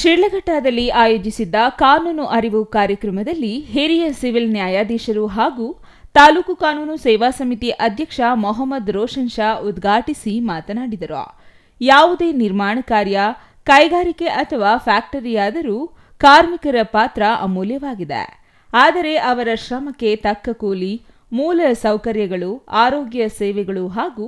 ಶಿಡ್ಲಘಟ್ಟದಲ್ಲಿ ಆಯೋಜಿಸಿದ್ದ ಕಾನೂನು ಅರಿವು ಕಾರ್ಯಕ್ರಮದಲ್ಲಿ ಹಿರಿಯ ಸಿವಿಲ್ ನ್ಯಾಯಾಧೀಶರು ಹಾಗೂ ತಾಲೂಕು ಕಾನೂನು ಸೇವಾ ಸಮಿತಿ ಅಧ್ಯಕ್ಷ ಮೊಹಮ್ಮದ್ ರೋಷನ್ ಶಾ ಉದ್ಘಾಟಿಸಿ ಮಾತನಾಡಿದರು. ಯಾವುದೇ ನಿರ್ಮಾಣ ಕಾರ್ಯ, ಕೈಗಾರಿಕೆ ಅಥವಾ ಫ್ಯಾಕ್ಟರಿಯಾದರೂ ಕಾರ್ಮಿಕರ ಪಾತ್ರ ಅಮೂಲ್ಯವಾಗಿದೆ. ಆದರೆ ಅವರ ಶ್ರಮಕ್ಕೆ ತಕ್ಕ ಕೂಲಿ, ಮೂಲ ಸೌಕರ್ಯಗಳು, ಆರೋಗ್ಯ ಸೇವೆಗಳು ಹಾಗೂ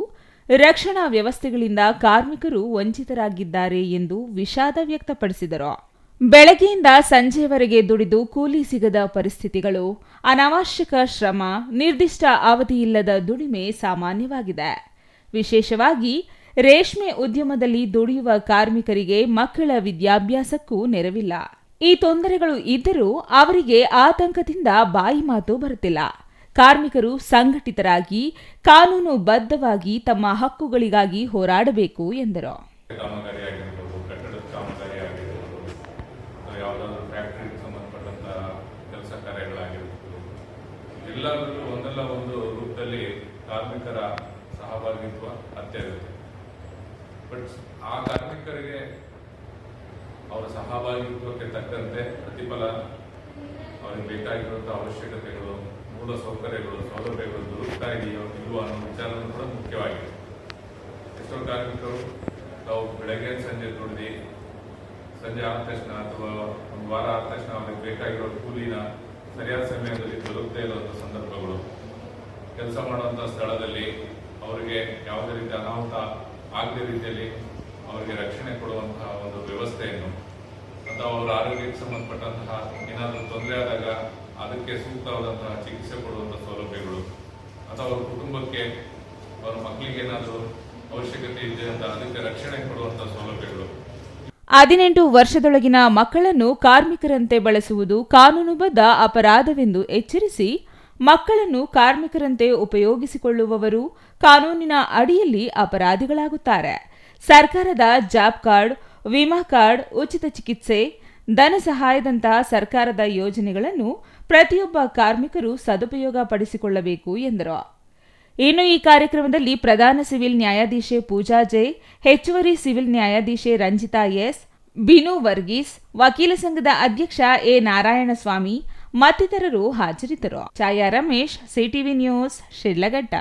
ರಕ್ಷಣಾ ವ್ಯವಸ್ಥೆಗಳಿಂದ ಕಾರ್ಮಿಕರು ವಂಚಿತರಾಗಿದ್ದಾರೆ ಎಂದು ವಿಷಾದ ವ್ಯಕ್ತಪಡಿಸಿದರು. ಬೆಳಗ್ಗೆಯಿಂದ ಸಂಜೆಯವರೆಗೆ ದುಡಿದು ಕೂಲಿ ಸಿಗದ ಪರಿಸ್ಥಿತಿಗಳು, ಅನಾವಶ್ಯಕ ಶ್ರಮ, ನಿರ್ದಿಷ್ಟ ಅವಧಿಯಿಲ್ಲದ ದುಡಿಮೆ ಸಾಮಾನ್ಯವಾಗಿದೆ. ವಿಶೇಷವಾಗಿ, ರೇಷ್ಮೆ ಉದ್ಯಮದಲ್ಲಿ ದುಡಿಯುವ ಕಾರ್ಮಿಕರಿಗೆ ಮಕ್ಕಳ ವಿದ್ಯಾಭ್ಯಾಸಕ್ಕೂ ನೆರವಿಲ್ಲ. ಈ ತೊಂದರೆಗಳು ಇದ್ದರೂ ಅವರಿಗೆ ಆತಂಕದಿಂದ ಬಾಯಿ ಮಾತು ಬರುತ್ತಿಲ್ಲ. ಕಾರ್ಮಿಕರು ಸಂಘಟಿತರಾಗಿ ಕಾನೂನುಬದ್ಧವಾಗಿ ತಮ್ಮ ಹಕ್ಕುಗಳಿಗಾಗಿ ಹೋರಾಡಬೇಕು ಎಂದರು. ಅವರ ಸಹಭಾಗಿತ್ವಕ್ಕೆ ತಕ್ಕಂತೆ ಪ್ರತಿಫಲ ಅವರಿಗೆ ಬೇಕಾಗಿರುವಂಥ ಅವಶ್ಯಕತೆಗಳು ಮೂಲ ಸೌಕರ್ಯಗಳು, ಸೌಲಭ್ಯಗಳು ದೊರಕ್ತಾ ಇದೆಯೋ ಇಲ್ವೋ ಅನ್ನೋ ವಿಚಾರನೂ ಕೂಡ ಮುಖ್ಯವಾಗಿದೆ. ಎಷ್ಟೋ ಕಾರ್ಮಿಕರು, ತಾವು ಬೆಳಗ್ಗೆ ಸಂಜೆ ದುಡ್ದು, ಸಂಜೆ ಆದ ತಕ್ಷಣ ಅಥವಾ ಒಂದು ವಾರ ಆದ ತಕ್ಷಣ ಅವ್ರಿಗೆ ಬೇಕಾಗಿರೋ ಕೂಲಿನ ಸರಿಯಾದ ಸಮಯದಲ್ಲಿ ದೊರಕದೇ ಇರೋಂಥ ಸಂದರ್ಭಗಳು. ಕೆಲಸ ಮಾಡುವಂಥ ಸ್ಥಳದಲ್ಲಿ ಅವರಿಗೆ ಯಾವುದೇ ರೀತಿ ಅನಾಹುತ ಆಗದ ರೀತಿಯಲ್ಲಿ ಅವರಿಗೆ ರಕ್ಷಣೆ ಕೊಡುವಂತಹ ಒಂದು ವ್ಯವಸ್ಥೆಯನ್ನು ಅಥವಾ ಅವರ ಆರೋಗ್ಯಕ್ಕೆ ಸಂಬಂಧಪಟ್ಟಂತಹ ಏನಾದರೂ ತೊಂದರೆ ಆದಾಗ ಅದಕ್ಕೆ ಸೂಕ್ತವಾದಂತಹ ಚಿಕಿತ್ಸೆ ಕೊಡುವಂಥ ಸೌಲಭ್ಯಗಳು. ಅಥವಾ ಅವ್ರ ಕುಟುಂಬಕ್ಕೆ ಅವರ ಮಕ್ಕಳಿಗೆ ಏನಾದರೂ ಅವಶ್ಯಕತೆ ಇದೆ ಅಂತ ಅದಕ್ಕೆ ರಕ್ಷಣೆ ಕೊಡುವಂಥ ಸೌಲಭ್ಯಗಳು. ಹದಿನೆಂಟು ವರ್ಷದೊಳಗಿನ ಮಕ್ಕಳನ್ನು ಕಾರ್ಮಿಕರಂತೆ ಬಳಸುವುದು ಕಾನೂನುಬದ್ಧ ಅಪರಾಧವೆಂದು ಎಚ್ಚರಿಸಿ ಮಕ್ಕಳನ್ನು ಕಾರ್ಮಿಕರಂತೆ ಉಪಯೋಗಿಸಿಕೊಳ್ಳುವವರು ಕಾನೂನಿನ ಅಡಿಯಲ್ಲಿ ಅಪರಾಧಿಗಳಾಗುತ್ತಾರೆ. ಸರ್ಕಾರದ ಜಾಬ್ ಕಾರ್ಡ್ ವಿಮಾ ಕಾರ್ಡ್, ಉಚಿತ ಚಿಕಿತ್ಸೆ, ಧನ ಸಹಾಯದಂತಹ ಸರ್ಕಾರದ ಯೋಜನೆಗಳನ್ನು ಪ್ರತಿಯೊಬ್ಬ ಕಾರ್ಮಿಕರು ಸದುಪಯೋಗ ಪಡಿಸಿಕೊಳ್ಳಬೇಕು ಎಂದರು. ಇನ್ನು ಈ ಕಾರ್ಯಕ್ರಮದಲ್ಲಿ ಪ್ರಧಾನ ಸಿವಿಲ್ ನ್ಯಾಯಾಧೀಶೆ ಪೂಜಾ ಜೆ, ಹೆಚ್ಚುವರಿ ಸಿವಿಲ್ ನ್ಯಾಯಾಧೀಶೆ ರಂಜಿತಾ ಎಸ್, ಬಿನು ವರ್ಗೀಸ್, ವಕೀಲ ಸಂಘದ ಅಧ್ಯಕ್ಷ ಎ ನಾರಾಯಣಸ್ವಾಮಿ, ಮತ್ತಿತರರು ಹಾಜರಿದ್ದರು. ಛಾಯಾ ರಮೇಶ್, ಸಿಟಿವಿ ನ್ಯೂಸ್, ಶಿಡ್ಲಘಟ್ಟ.